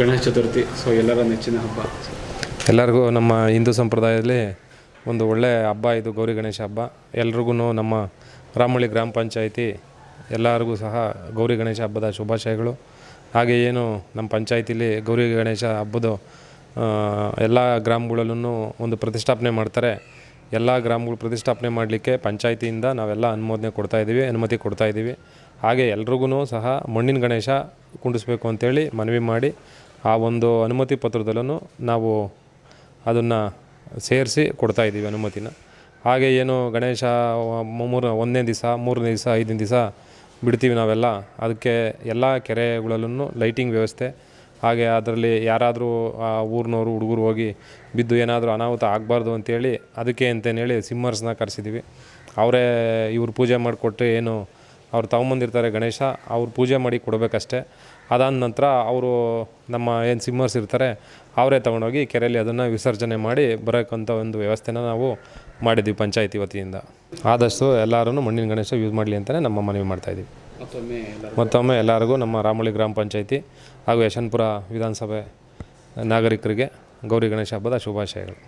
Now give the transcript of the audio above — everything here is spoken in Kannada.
ಗಣೇಶ ಚತುರ್ಥಿ ಸೊ ಎಲ್ಲರ ನೆಚ್ಚಿನ ಹಬ್ಬ. ಎಲ್ಲರಿಗೂ ನಮ್ಮ ಹಿಂದೂ ಸಂಪ್ರದಾಯದಲ್ಲಿ ಒಂದು ಒಳ್ಳೆಯ ಹಬ್ಬ, ಇದು ಗೌರಿ ಗಣೇಶ ಹಬ್ಬ. ಎಲ್ರಿಗೂ ನಮ್ಮ ರಾಮಳ್ಳಿ ಗ್ರಾಮ ಪಂಚಾಯಿತಿ ಎಲ್ಲರಿಗೂ ಸಹ ಗೌರಿ ಗಣೇಶ ಹಬ್ಬದ ಶುಭಾಶಯಗಳು. ಹಾಗೆ ಏನು ನಮ್ಮ ಪಂಚಾಯಿತಿಲಿ ಗೌರಿ ಗಣೇಶ ಹಬ್ಬದ ಎಲ್ಲ ಗ್ರಾಮಗಳಲ್ಲೂ ಒಂದು ಪ್ರತಿಷ್ಠಾಪನೆ ಮಾಡ್ತಾರೆ. ಎಲ್ಲ ಗ್ರಾಮಗಳು ಪ್ರತಿಷ್ಠಾಪನೆ ಮಾಡಲಿಕ್ಕೆ ಪಂಚಾಯಿತಿಯಿಂದ ನಾವೆಲ್ಲ ಅನುಮೋದನೆ ಕೊಡ್ತಾ ಇದ್ದೀವಿ, ಅನುಮತಿ ಕೊಡ್ತಾಯಿದ್ದೀವಿ ಹಾಗೆ ಎಲ್ರಿಗೂ ಸಹ ಮಣ್ಣಿನ ಗಣೇಶ ಕುಂಡಿಸ್ಬೇಕು ಅಂತೇಳಿ ಮನವಿ ಮಾಡಿ ಆ ಒಂದು ಅನುಮತಿ ಪತ್ರದಲ್ಲೂ ನಾವು ಅದನ್ನು ಸೇರಿಸಿ ಕೊಡ್ತಾ ಇದ್ದೀವಿ ಅನುಮತಿನ. ಹಾಗೆ ಏನು ಗಣೇಶ ಮೂರು, ಒಂದನೇ ದಿವಸ, ಮೂರನೇ ದಿವಸ, ಐದನೇ ದಿವಸ ಬಿಡ್ತೀವಿ ನಾವೆಲ್ಲ. ಅದಕ್ಕೆ ಎಲ್ಲ ಕೆರೆಗಳಲ್ಲೂ ಲೈಟಿಂಗ್ ವ್ಯವಸ್ಥೆ. ಹಾಗೆ ಅದರಲ್ಲಿ ಯಾರಾದರೂ, ಆ, ಊರಿನವರು, ಹುಡುಗರು ಹೋಗಿ ಬಿದ್ದು ಏನಾದರೂ ಅನಾಹುತ ಆಗಬಾರ್ದು ಅಂತೇಳಿ ಅದಕ್ಕೆ ಅಂತೇಳಿ ಸಿಮ್ಮರ್ಸ್ನ ಕರೆಸಿದ್ದೀವಿ. ಅವರೇ ಇವ್ರು ಪೂಜೆ ಮಾಡಿಕೊಟ್ರೆ ಏನು ಅವ್ರು ತಗೊಂಬಂದಿರ್ತಾರೆ ಗಣೇಶ ಅವ್ರು ಪೂಜೆ ಮಾಡಿ ಕೊಡಬೇಕಷ್ಟೆ. ಅದಾದ ನಂತರ ಅವರು ನಮ್ಮ ಏನು ಸಿಮ್ಮರ್ಸ್ ಇರ್ತಾರೆ ಅವರೇ ತೊಗೊಂಡೋಗಿ ಕೆರೆಯಲ್ಲಿ ಅದನ್ನು ವಿಸರ್ಜನೆ ಮಾಡಿ ಬರೋಕ್ಕಂಥ ಒಂದು ವ್ಯವಸ್ಥೆನ ನಾವು ಮಾಡಿದ್ವಿ ಪಂಚಾಯತಿ ವತಿಯಿಂದ. ಆದಷ್ಟು ಎಲ್ಲರೂ ಮಣ್ಣಿನ ಗಣೇಶ ಯೂಸ್ ಮಾಡಲಿ ಅಂತಲೇ ನಮ್ಮ ಮನವಿ ಮಾಡ್ತಾಯಿದ್ದೀವಿ ಮತ್ತೊಮ್ಮೆ ಎಲ್ಲರೂ ಮತ್ತೊಮ್ಮೆ ಎಲ್ಲರಿಗೂ ನಮ್ಮ ರಾಮಳ್ಳಿ ಗ್ರಾಮ ಪಂಚಾಯಿತಿ ಹಾಗೂ ಯಶವಂತಪುರ ವಿಧಾನಸಭೆ ನಾಗರಿಕರಿಗೆ ಗೌರಿ ಗಣೇಶ ಹಬ್ಬದ ಶುಭಾಶಯಗಳು.